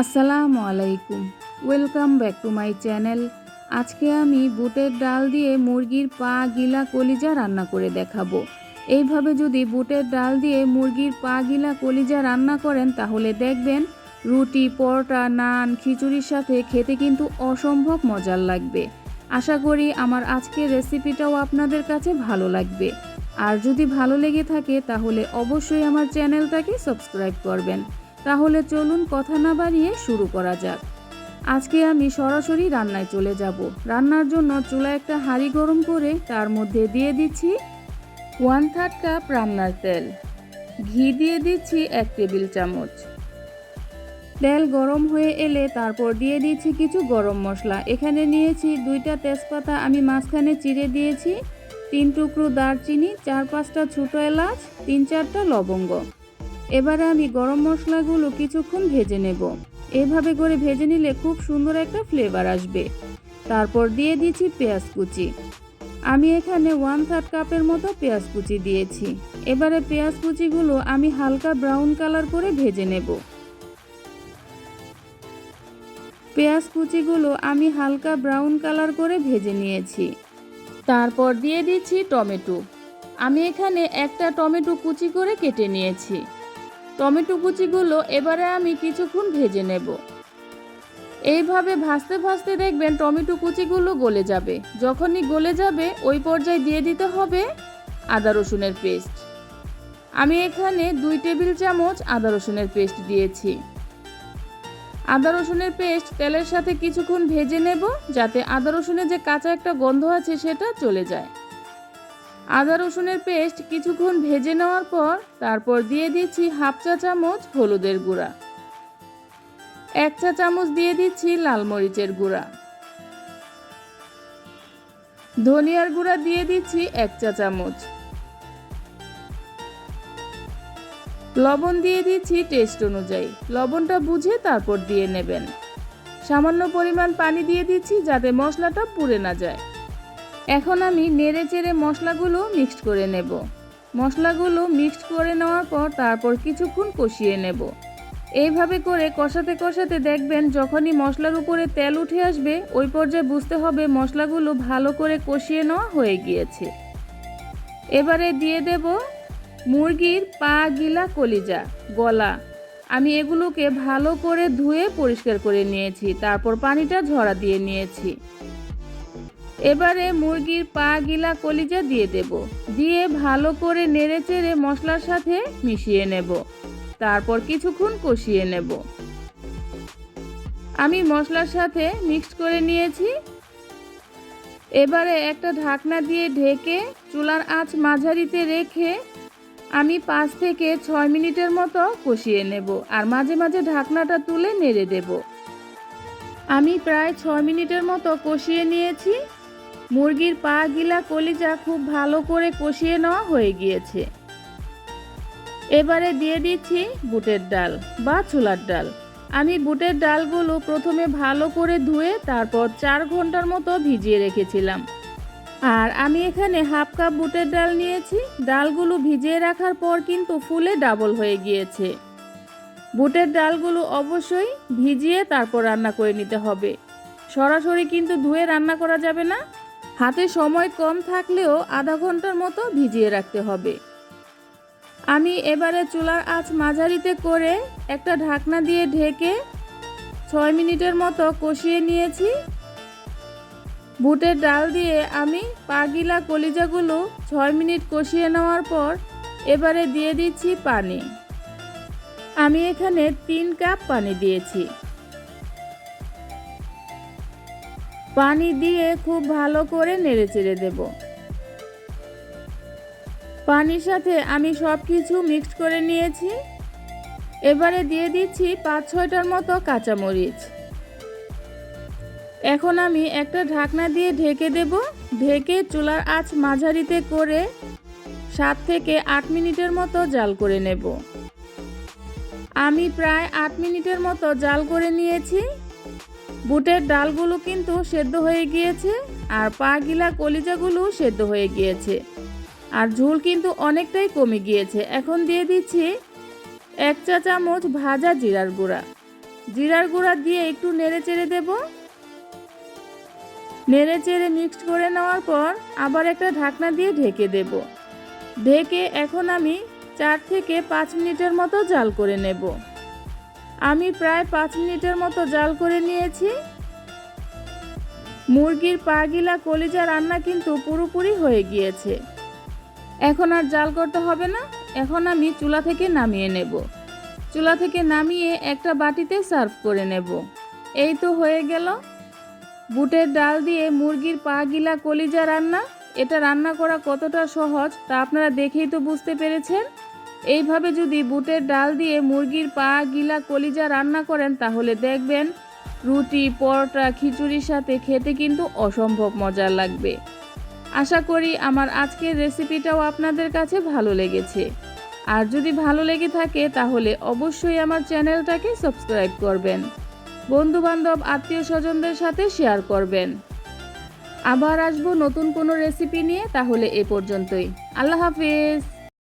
আসসালামু আলাইকুম। Welcome back to my channel আজকে আমি বুটের ডাল দিয়ে মুরগির পা, গিলা, কলিজা রান্না করে দেখাবো। এইভাবে যদি বুটের ডাল দিয়ে মুরগির পা, গিলা, কলিজা রান্না করেন, তাহলে দেখবেন রুটি, পরোটা, নান, খিচুড়ির সাথে খেতে কিন্তু অসম্ভব মজার লাগবে। আশা করি আমার আজকের রেসিপিটাও আপনাদের কাছে ভালো লাগবে। আর যদি ভালো লেগে থাকে, তাহলে অবশ্যই আমার চ্যানেলটাকে সাবস্ক্রাইব করবেন। তাহলে চলুন কথা না বাড়িয়ে শুরু করা যাক। আজকে আমি সরাসরি রান্নায় চলে যাব। রান্নার জন্য চুলা একটা হাঁড়ি গরম করে তার মধ্যে দিয়ে দিচ্ছি ওয়ান থার্ড কাপ রান্নার তেল। ঘি দিয়ে দিচ্ছি এক টেবিল চামচ। তেল গরম হয়ে এলে তারপর দিয়ে দিচ্ছি কিছু গরম মশলা। এখানে নিয়েছি দুইটা তেজপাতা আমি মাঝখানে চিড়ে দিয়েছি, তিন টুকরো দারচিনি, চার পাঁচটা ছোটো এলাচ, তিন চারটা লবঙ্গ। এবারে আমি গরম মশলাগুলো কিছুক্ষণ ভেজে নেব। এভাবে করে ভেজে নিলে খুব সুন্দর একটা ফ্লেভার আসবে। তারপর দিয়ে দিচ্ছি পেঁয়াজ কুচি। আমি এখানে ওয়ান থার্ড কাপের মতো পেঁয়াজ কুচি দিয়েছি। এবারে পেঁয়াজ কুচিগুলো আমি হালকা ব্রাউন কালার করে ভেজে নেব। পেঁয়াজ কুচিগুলো আমি হালকা ব্রাউন কালার করে ভেজে নিয়েছি। তারপর দিয়ে দিচ্ছি টমেটো। আমি এখানে একটা টমেটো কুচি করে কেটে নিয়েছি। টমেটো কুচিগুলো এবারে আমি কিছুক্ষণ ভেজে নেব। এইভাবে ভাজতে ভাজতে দেখবেন টমেটো কুচিগুলো গলে যাবে। যখনই গলে যাবে, ওই পর্যায়ে দিয়ে দিতে হবে আদা রসুনের পেস্ট। আমি এখানে দুই টেবিল চামচ আদা রসুনের পেস্ট দিয়েছি। আদা রসুনের পেস্ট তেলের সাথে কিছুক্ষণ ভেজে নেব যাতে আদা রসুনের যে কাঁচা একটা গন্ধ আছে সেটা চলে যায়। আদা রসুনের পেস্ট কিছুক্ষণ ভেজে নেওয়ার পর তারপর দিয়ে দিচ্ছি হাফ চা চামচ হলুদের গুঁড়া। এক চা চামচ দিয়ে দিচ্ছি লাল মরিচের গুঁড়া। ধনিয়ার গুঁড়া দিয়ে দিচ্ছি এক চা চামচ। লবণ দিয়ে দিচ্ছি টেস্ট অনুযায়ী। লবণটা বুঝে তারপর দিয়ে নেবেন। সামান্য পরিমাণ পানি দিয়ে দিচ্ছি যাতে মশলাটা পুড়ে না যায়। এখন আমি নেড়ে চেড়ে মশলাগুলো মিক্সড করে নেব। মশলাগুলো মিক্সড করে নেওয়ার পর তারপর কিছুক্ষণ কষিয়ে নেব। এইভাবে করে কষাতে কষাতে দেখবেন যখনই মশলার উপরে তেল উঠে আসবে, ওই পর্যায়ে বুঝতে হবে মশলাগুলো ভালো করে কষিয়ে নেওয়া হয়ে গিয়েছে। এবারে দিয়ে দেব মুরগির পা গিলা কলিজা, গলা। আমি এগুলোকে ভালো করে ধুয়ে পরিষ্কার করে নিয়েছি, তারপর পানিটা ঝরা দিয়ে নিয়েছি। এবারে মুরগির পা গিলা কলিজা দিয়ে দেব। দিয়ে ভালো করে নেড়ে চেড়ে মশলার সাথে মিশিয়ে নেব। তারপর কিছুক্ষণ কষিয়ে নেব। আমি মশলার সাথে মিক্স করে নিয়েছি। এবারে একটা ঢাকনা দিয়ে ঢেকে চুলার আঁচ মাঝারিতে রেখে আমি পাঁচ থেকে ছয় মিনিটের মতো কষিয়ে নেব আর মাঝে মাঝে ঢাকনাটা তুলে নেড়ে দেব। আমি প্রায় ছয় মিনিটের মতো কষিয়ে নিয়েছি। মুরগির পা গিলা কলিজা খুব ভালো করে কষিয়ে নেওয়া হয়ে গিয়েছে। এবারে দিয়ে দিচ্ছি বুটের ডাল বা ছোলার ডাল। আমি বুটের ডালগুলো প্রথমে ভালো করে ধুয়ে তারপর চার ঘণ্টার মতো ভিজিয়ে রেখেছিলাম। আর আমি এখানে হাফ কাপ বুটের ডাল নিয়েছি। ডালগুলো ভিজিয়ে রাখার পর কিন্তু ফুলে ডাবল হয়ে গিয়েছে। বুটের ডালগুলো অবশ্যই ভিজিয়ে তারপর রান্না করে নিতে হবে। সরাসরি কিন্তু ধুয়ে রান্না করা যাবে না। হাতে সময় কম থাকলেও আধা ঘণ্টার মতো ভিজিয়ে রাখতে হবে। আমি এবারে চুলার আঁচ মাঝারিতে করে একটা ঢাকনা দিয়ে ঢেকে ছয় মিনিটের মতো কষিয়ে নিয়েছি। বুটের ডাল দিয়ে আমি পাগিলা কলিজাগুলো ছয় মিনিট কষিয়ে নেওয়ার পর এবারে দিয়ে দিচ্ছি পানি। আমি এখানে তিন কাপ পানি দিয়েছি। পানি দিয়ে খুব ভালো করে নেড়ে চেড়ে দেব। পানির সাথে আমি সব কিছু মিক্সড করে নিয়েছি। এবারে দিয়ে দিচ্ছি পাঁচ ছয়টার মতো কাঁচামরিচ। এখন আমি একটা ঢাকনা দিয়ে ঢেকে দেব। ঢেকে চুলার আঁচ মাঝারিতে করে সাত থেকে আট মিনিটের মতো জাল করে নেব। আমি প্রায় আট মিনিটের মতো জাল করে নিয়েছি। বুটের ডালগুলো কিন্তু সেদ্ধ হয়ে গিয়েছে আর পা গিলা কলিজাগুলো সেদ্ধ হয়ে গিয়েছে। আর ঝোল কিন্তু অনেকটাই কমে গিয়েছে। এখন দিয়ে দিচ্ছি এক চা চামচ ভাজা জিরার গুঁড়া। জিরার গুঁড়া দিয়ে একটু নেড়ে চেড়ে দেব। নেড়ে চেড়ে মিক্সড করে নেওয়ার পর আবার একটা ঢাকনা দিয়ে ঢেকে দেব। ঢেকে এখন আমি চার থেকে পাঁচ মিনিটের মতো জাল করে নেব। আমি প্রায় পাঁচ মিনিটের মতো জাল করে নিয়েছি। মুরগির পা গিলা কলিজা রান্না কিন্তু পুরোপুরি হয়ে গিয়েছে। এখন আর জাল করতে হবে না, এখন আমি চুলা থেকে নামিয়ে নেব। চুলা থেকে নামিয়ে একটা বাটিতে সার্ভ করে নেব। এই তো হয়ে গেল। বুটের ডাল দিয়ে মুরগির পা গিলা কলিজা রান্না। এটা রান্না করা কতটা সহজ তা আপনারা দেখেই তো বুঝতে পেরেছেন। এইভাবে যদি বুটের ডাল দিয়ে মুরগির পা, গিলা, কলিজা রান্না করেন, তাহলে দেখবেন রুটি, পরোটা, খিচুড়ির সাথে খেতে কিন্তু অসম্ভব মজার লাগবে। আশা করি আমার আজকের রেসিপিটাও আপনাদের কাছে ভালো লেগেছে। আর যদি ভালো লেগে থাকে, তাহলে অবশ্যই আমার চ্যানেলটাকে সাবস্ক্রাইব করবেন। বন্ধু বান্ধব আত্মীয় স্বজনদের সাথে শেয়ার করবেন। আবার আসব নতুন কোনো রেসিপি নিয়ে, তাহলে এ পর্যন্তই। আল্লাহ হাফিজ।